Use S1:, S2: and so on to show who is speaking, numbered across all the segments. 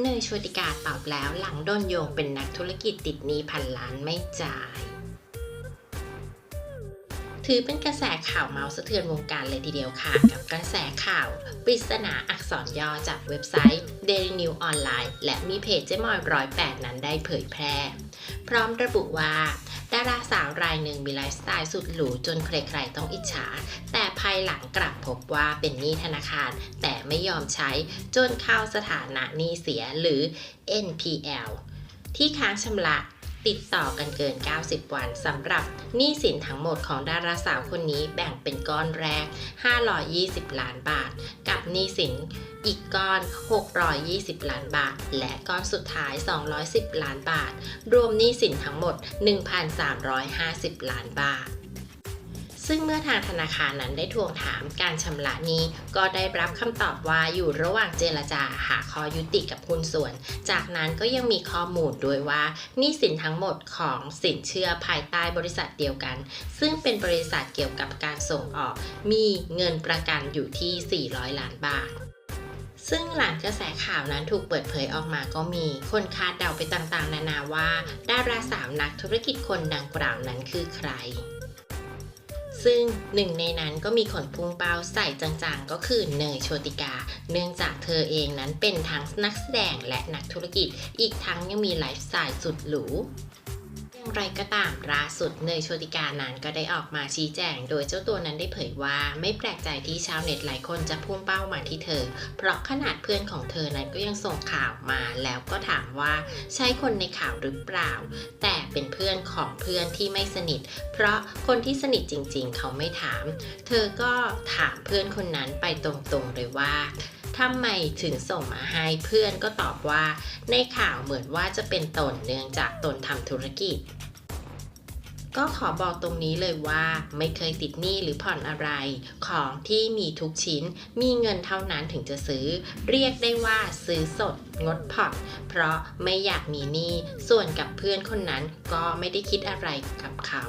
S1: เนยโชติกาตอบแล้วหลังโดนโยงเป็นนักธุรกิจติดหนี้พันล้านไม่จ่าย ถือเป็นกระแสข่าวเมาส์สะเทือนวงการเลยทีเดียวค่ะ กับกระแสข่าวปริศนาอักษรย่อจากเว็บไซต์ Daily New Online และมีเพจเจมอยร้อยแปดนั้นได้เผยแพร่ พร้อมระบุว่า ดาราสาวรายหนึ่งมีไลฟ์สไตล์สุดหรูจนใครๆต้องอิจฉา แต่ภายหลังกลับพบว่าเป็นหนี้ธนาคาร แต่ไม่ยอมใช้จนเข้าสถานะหนี้เสียหรือ NPL ที่ค้างชำระ ติดต่อกันเกิน 90 วันสำหรับหนี้สินทั้งหมดของดาราสาวคนนี้แบ่งเป็นก้อนแรก 520 ล้านบาท กับหนี้สินอีกก้อน 620 ล้านบาท และก้อนสุดท้าย 210 ล้านบาท รวมหนี้สินทั้งหมด 1,350 ล้านบาท ซึ่งเมื่อทางธนาคารนั้นได้ทวงถามการชำระนี้ ก็ได้รับคำตอบว่าอยู่ระหว่างเจรจาหาข้อยุติกับหุ้นส่วน จากนั้นก็ยังมีข้อมูลด้วยว่านี้สินทั้งหมดของสินเชื่อภายใต้บริษัทเดียวกัน ซึ่งเป็นบริษัทเกี่ยวกับการส่งออก มีเงินประกันอยู่ที่ 400 ล้านบาทซึ่งหลังกระแสข่าวนั้นถูกเปิดเผยออกมาก็มี คนคาดเดาไปต่างๆ นานาว่าดาราสาวนักธุรกิจคนดังกล่าวนั้นคือใคร ซึ่งหนึ่งในนั้นก็มีขนพุงเป้าใส่จางๆ ก็คือเนยโชติกา เนื่องจากเธอเองนั้นเป็นทั้งนักแสดงและนักธุรกิจ อีกทั้งยังมีไลฟ์สไตล์สุดหรู อย่างไรก็ตามล่าสุดเนยโชติกานั้นก็ได้ออกมาชี้แจง โดยเจ้าตัวนั้นได้เผยว่าไม่แปลกใจที่ชาวเน็ตหลายคนจะพุ่งเป้ามาที่เธอ เพราะขนาดเพื่อนของเธอนั้นก็ยังส่งข่าวมาแล้วก็ถามว่าใช่คนในข่าวหรือเปล่า แต่เป็นเพื่อนของเพื่อนที่ไม่สนิท เพราะคนที่สนิทจริงๆ เขาไม่ถาม เธอก็ถามเพื่อนคนนั้นไปตรงๆเลยว่า ทำไมถึงส่งมาให้เพื่อนก็ตอบว่า ในข่าวเหมือนว่าจะเป็นตนเนื่องจากตนทำธุรกิจ ก็ขอบอกตรงนี้เลยว่าไม่เคยติดหนี้หรือผ่อนอะไร ของที่มีทุกชิ้นมีเงินเท่านั้นถึงจะซื้อ เรียกได้ว่าซื้อสดงดผ่อนเพราะไม่อยากมีหนี้ส่วนกับเพื่อนคนนั้นก็ไม่ได้คิดอะไรกับเขา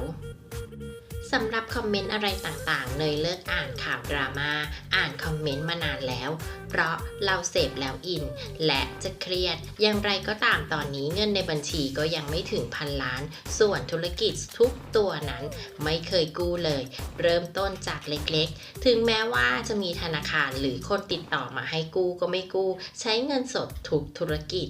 S1: สำหรับคอมเมนต์อะไรต่างๆ เนยเลิกอ่านข่าวดราม่าอ่านคอมเมนต์มานานแล้ว เพราะเราเสพแล้วอิน และจะเครียด อย่างไรก็ตามตอนนี้เงินในบัญชีก็ยังไม่ถึงพันล้าน ส่วนธุรกิจทุกตัวนั้นไม่เคยกู้เลย เริ่มต้นจากเล็กๆ ถึงแม้ว่าจะมีธนาคารหรือคนติดต่อมาให้กู้ก็ไม่กู้ ใช้เงินสดทุกธุรกิจ